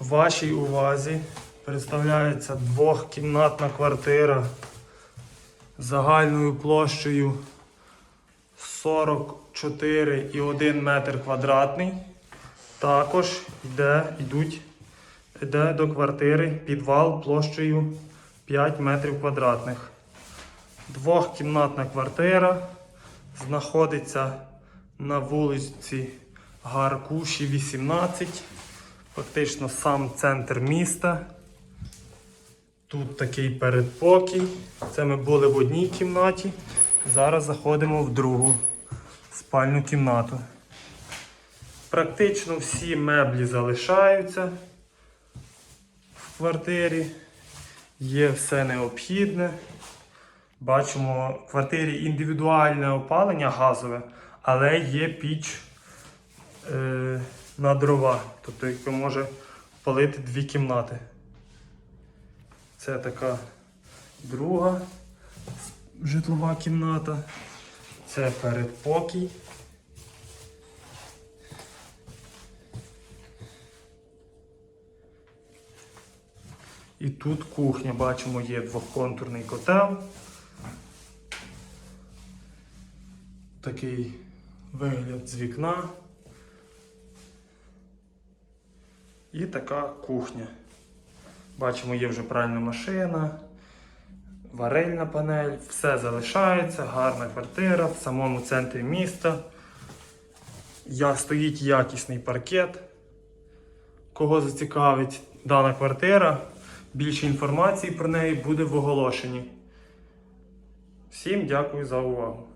Вашій увазі представляється двохкімнатна квартира загальною площею 44,1 метр квадратний. Також йде, йдуть, йде до квартири підвал площею 5 метрів квадратних. Двохкімнатна квартира знаходиться на вулиці Гаркуші, 18. Фактично сам центр міста. Тут такий передпокій. Це ми були в одній кімнаті. Зараз заходимо в другу спальну кімнату. Практично всі меблі залишаються в квартирі. Є все необхідне. Бачимо в квартирі індивідуальне опалення газове, але є піч е, на дрова, тобто яка може палити дві кімнати. Це така друга житлова кімната. Це передпокій. І тут кухня, бачимо, є двохконтурний котел. Такий вигляд з вікна. І така кухня. Бачимо, є вже пральна машина, варильна панель, все залишається, гарна квартира в самому центрі міста. Я, стоїть якісний паркет. Кого зацікавить дана квартира, більше інформації про неї буде в оголошенні. Всім дякую за увагу.